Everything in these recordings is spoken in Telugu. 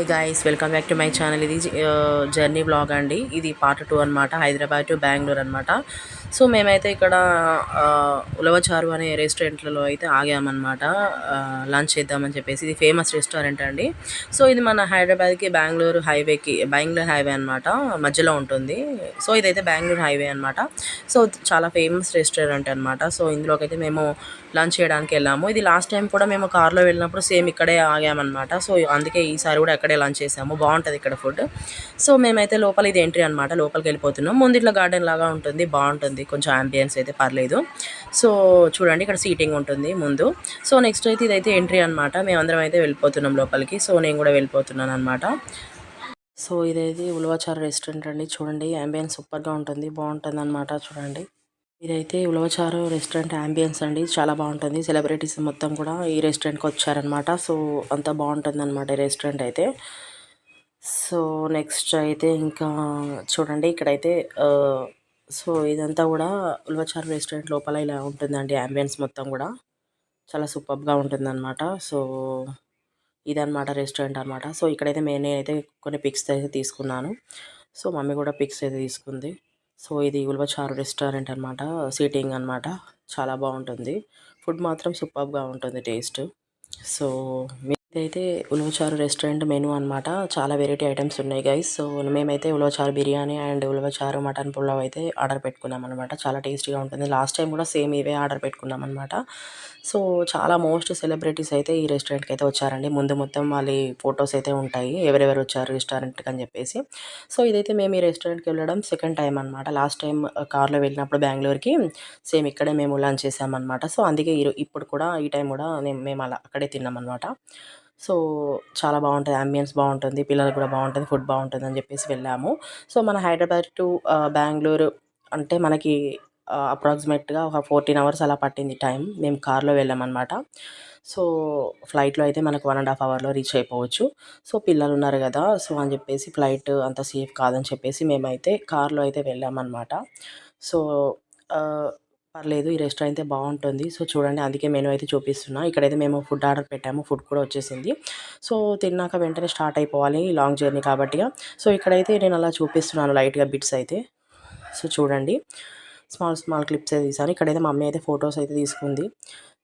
Hi guys welcome back to my channel ఇది uh, జర్నీ బ్లాగ్ అండి. ఇది పార్ట్ టూ అనమాట హైదరాబాద్ టు బెంగళూరు అనమాట సో మేమైతే ఇక్కడ ఆ, ఉలవచారు అనే రెస్టారెంట్లలో అయితే ఆగామన్నమాట. Uh, లంచ్ చేద్దామని చెప్పేసి. ఇది ఫేమస్ రెస్టారెంట్ అండి. సో ఇది మన హైదరాబాద్కి బెంగళూరు హైవేకి బెంగళూరు హైవే అనమాట మధ్యలో ఉంటుంది. సో ఇదైతే బెంగళూరు హైవే అనమాట సో చాలా ఫేమస్ రెస్టారెంట్ అనమాట సో ఇందులోకైతే మేము లంచ్ చేయడానికి వెళ్ళాము. ఇది లాస్ట్ టైం కూడా మేము కార్లో వెళ్ళినప్పుడు సేమ్ ఇక్కడే ఆగామన్నమాట. సో అందుకే ఈసారి కూడా అక్కడే లంచ్ చేసాము. బాగుంటుంది ఇక్కడ ఫుడ్ సో మేమైతే లోపల ఇది ఎంట్రీ అనమాట లోపలికి వెళ్ళిపోతున్నాం. ముందు ఇట్లా గార్డెన్ లాగా ఉంటుంది. బాగుంటుంది. కొంచెం అంబియన్స్ అయితే పర్లేదు. సో చూడండి ఇక్కడ సీటింగ్ ఉంటుంది ముందు. సో నెక్స్ట్ అయితే ఇదైతే ఎంట్రీ అనమాట మేమందరం అయితే వెళ్ళిపోతున్నాం లోపలికి. సో నేను కూడా వెళ్ళిపోతున్నాను అనమాట సో ఇదైతే ఉలవచారు రెస్టారెంట్ అండి. చూడండి అంబియన్స్ సూపర్గా ఉంటుంది. బాగుంటుంది అనమాట చూడండి. ఇదైతే ఉలవచారు రెస్టారెంట్ అంబియన్స్ అండి. చాలా బాగుంటుంది. సెలబ్రిటీస్ మొత్తం కూడా ఈ రెస్టారెంట్కి వచ్చారనమాట సో అంత బాగుంటుంది అనమాట ఈ రెస్టారెంట్ అయితే. సో నెక్స్ట్ అయితే ఇంకా చూడండి. ఇక్కడైతే సో ఇదంతా కూడా ఉలవచారు రెస్టారెంట్ లోపల ఇలా ఉంటుందండి అంబియన్స్ మొత్తం కూడా. చాలా సూపర్గా ఉంటుందన్నమాట. సో ఇదన్నమాట రెస్టారెంట్ అనమాట సో ఇక్కడైతే నేను అయితే కొన్ని పిక్స్ అయితే తీసుకున్నాను. సో మమ్మీ కూడా పిక్స్ అయితే తీసుకుంది. సో ఇది ఉల్వచారు రెస్టారెంట్ అనమాట సీటింగ్ అనమాట చాలా బాగుంటుంది. ఫుడ్ మాత్రం సూపర్గా ఉంటుంది టేస్ట్. సో ఇదైతే ఉలవచారు రెస్టారెంట్ మెనూ అనమాట చాలా వెరైటీ ఐటమ్స్ ఉన్నాయి గైస్. సో మేమైతే ఉలవచారు biryani and ulavacharu mutton pulao అయితే ఆర్డర్ పెట్టుకున్నాం అనమాట చాలా టేస్టీగా ఉంటుంది. లాస్ట్ టైం కూడా సేమ్ ఇవే ఆర్డర్ పెట్టుకున్నాం అనమాట సో చాలా మోస్ట్ సెలబ్రిటీస్ అయితే ఈ రెస్టారెంట్కి అయితే వచ్చారండి. ముందు మొత్తం వాళ్ళ ఫొటోస్ అయితే ఉంటాయి. ఎవరెవరు వచ్చారు రెస్టారెంట్కి అని చెప్పేసి. సో ఇదైతే మేము ఈ రెస్టారెంట్కి వెళ్ళడం సెకండ్ టైం అనమాట లాస్ట్ టైం కార్లో వెళ్ళినప్పుడు బెంగళూరుకి సేమ్ ఇక్కడే మేము లంచ్ చేసామన్నమాట సో అందుకే ఇప్పుడు కూడా ఈ టైం కూడా మేము అలా అక్కడే తిన్నాం అనమాట సో చాలా బాగుంటుంది. అంబియన్స్ బాగుంటుంది. పిల్లలకు కూడా బాగుంటుంది. ఫుడ్ బాగుంటుంది అని చెప్పేసి వెళ్ళాము. సో మన హైదరాబాద్ టు బెంగళూరు అంటే మనకి అప్రాక్సిమేట్గా ఒక ఫోర్టీన్ అవర్స్ అలా పట్టింది టైం మేము కార్లో వెళ్ళామన్నమాట. సో ఫ్లైట్లో అయితే మనకు వన్ అండ్ హాఫ్ అవర్లో రీచ్ అయిపోవచ్చు. సో పిల్లలు ఉన్నారు కదా సో అని చెప్పేసి ఫ్లైట్ అంత సేఫ్ కాదని చెప్పేసి మేమైతే కార్లో అయితే వెళ్ళామన్నమాట. సో పర్లేదు ఈ రెస్టారెంట్ అయితే బాగుంటుంది. సో చూడండి అందుకే మెనూ అయితే చూపిస్తున్నా. ఇక్కడైతే మేము ఫుడ్ ఆర్డర్ పెట్టాము. ఫుడ్ కూడా వచ్చేసింది. సో తిన్నాక వెంటనే స్టార్ట్ అయిపోవాలి లాంగ్ జర్నీ కాబట్టి సో ఇక్కడైతే నేను అలా చూపిస్తున్నాను లైట్గా బిట్స్ అయితే. సో చూడండి. స్మాల్ స్మాల్ క్లిప్స్ అయితే తీసాను ఇక్కడైతే మమ్మీ అయితే ఫొటోస్ అయితే తీసుకుంది.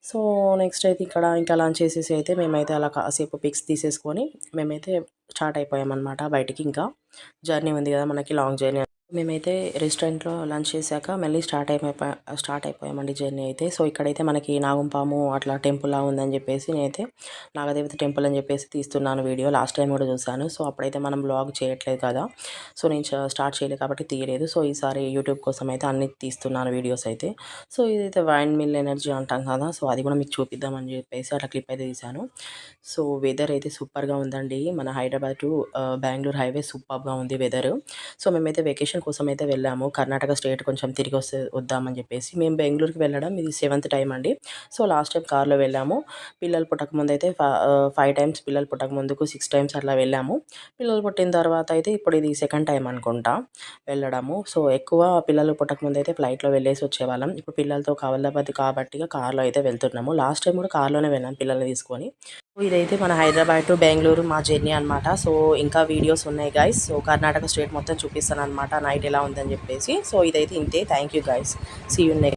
సో నెక్స్ట్ అయితే ఇక్కడ ఇంకా లంచ్ చేసేసి అయితే మేమైతే అలా కాసేపు పిక్స్ తీసేసుకొని మేమైతే స్టార్ట్ అయిపోయామన్నమాట బయటికి ఇంకా. జర్నీ ఉంది కదా మనకి లాంగ్ జర్నీ మేమైతే రెస్టారెంట్లో లంచ్ చేశాక మళ్ళీ స్టార్ట్ అయిపోయి స్టార్ట్ అయిపోయామండి జర్నీ అయితే. సో ఇక్కడైతే మనకి నాగంపాము అట్లా టెంపుల్లా ఉందని చెప్పేసి నేనైతే నాగదేవత టెంపుల్ అని చెప్పేసి తీస్తున్నాను వీడియో. లాస్ట్ టైం కూడా చూశాను. సో అప్పుడైతే మనం బ్లాగ్ చేయట్లేదు కదా. సో నేను చ- స్టార్ట్ చేయలేదు కాబట్టి తీయలేదు. సో ఈసారి యూట్యూబ్ కోసం అయితే అన్ని తీస్తున్నాను వీడియోస్ అయితే. సో ఇదైతే వైన్ మిల్ ఎనర్జీ అంటాం కదా. సో అది కూడా మీకు చూపిద్దామని చెప్పేసి అట్లా క్లిప్ అయితే తీశాను. సో వెదర్ అయితే సూపర్గా ఉందండి. మన హైదరాబాద్ టు బెంగళూరు హైవే సూపర్గా ఉంది వెదర్. సో మేమైతే వెకేషన్ కోసం అయితే వెళ్ళాము. కర్ణాటక స్టేట్ కొంచెం తిరిగి వస్తే వద్దామని చెప్పేసి మేము బెంగళూరుకి వెళ్ళడం ఇది సెవెంత్ టైం అండి. సో లాస్ట్ టైం కార్లో వెళ్ళాము. పిల్లలు పుట్టక ముందు అయితే ఫైవ్ టైమ్స్ పిల్లలు పుట్టక ముందుకు సిక్స్ టైమ్స్ అట్లా వెళ్ళాము. పిల్లలు పుట్టిన తర్వాత అయితే ఇప్పుడు ఇది సెకండ్ టైం అనుకుంటా వెళ్ళడము. సో ఎక్కువ పిల్లలు పుట్టక ముందు అయితే ఫ్లైట్లో వెళ్ళేసి వచ్చేవాళ్ళం. ఇప్పుడు పిల్లలతో కావాలబద్ది కాబట్టి కార్లో అయితే వెళ్తున్నాము. లాస్ట్ టైం కూడా కార్లోనే వెళ్ళాం పిల్లల్ని తీసుకొని. ఇదైతే మన హైదరాబాద్ టు బెంగళూరు మా జర్నీ అనమాట సో ఇంకా వీడియోస్ ఉన్నాయి గైస్ సో కర్ణాటక స్టేట్ మొత్తం చూపిస్తాను అనమాట నైట్ ఎలా ఉందని చెప్పేసి. సో ఇదైతే ఇంతే. Thank you guys see you next